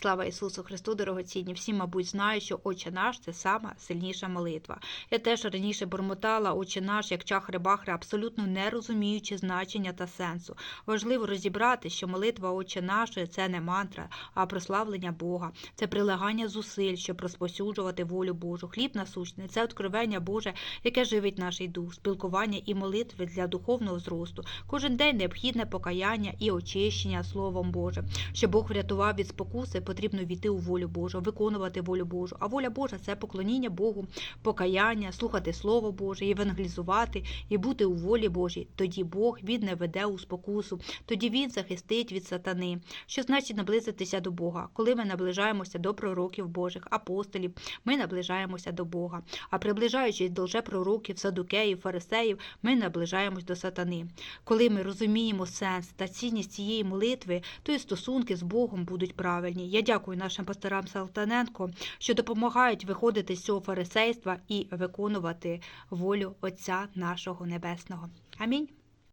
Слава Ісусу Христу, дорогоцінні. Всі, мабуть, знають, що Отче наш це сама сильніша молитва. Я теж раніше бормотала Отче наш, як чахри-бахри, абсолютно не розуміючи значення та сенсу. Важливо розібрати, що молитва Отче нашої це не мантра, а прославлення Бога, це прилагання зусиль, щоб розповсюджувати волю Божу. Хліб насущний це откровення Боже, яке живить наш дух, спілкування і молитви для духовного зросту. Кожен день необхідне покаяння і очищення Словом Божим. Щоб Бог врятував від спокуси, потрібно війти у волю Божу, виконувати волю Божу. А воля Божа це поклоніння Богу, покаяння, слухати Слово Боже, євангелізувати і бути у волі Божій. Тоді Бог він не веде у спокусу, тоді він захистить від сатани. Що значить наблизитися до Бога? Коли ми наближаємося до пророків Божих, апостолів, ми наближаємося до Бога. А приближаючись до лжепророків, садукеїв, фарисеїв, ми наближаємось до сатани. Коли ми розуміємо сенс та цінність цієї молитви, то і стосунки з Богом будуть правильні. Я дякую нашим пасторам Салтаненко, що допомагають виходити з цього фарисейства і виконувати волю Отця нашого Небесного. Амінь.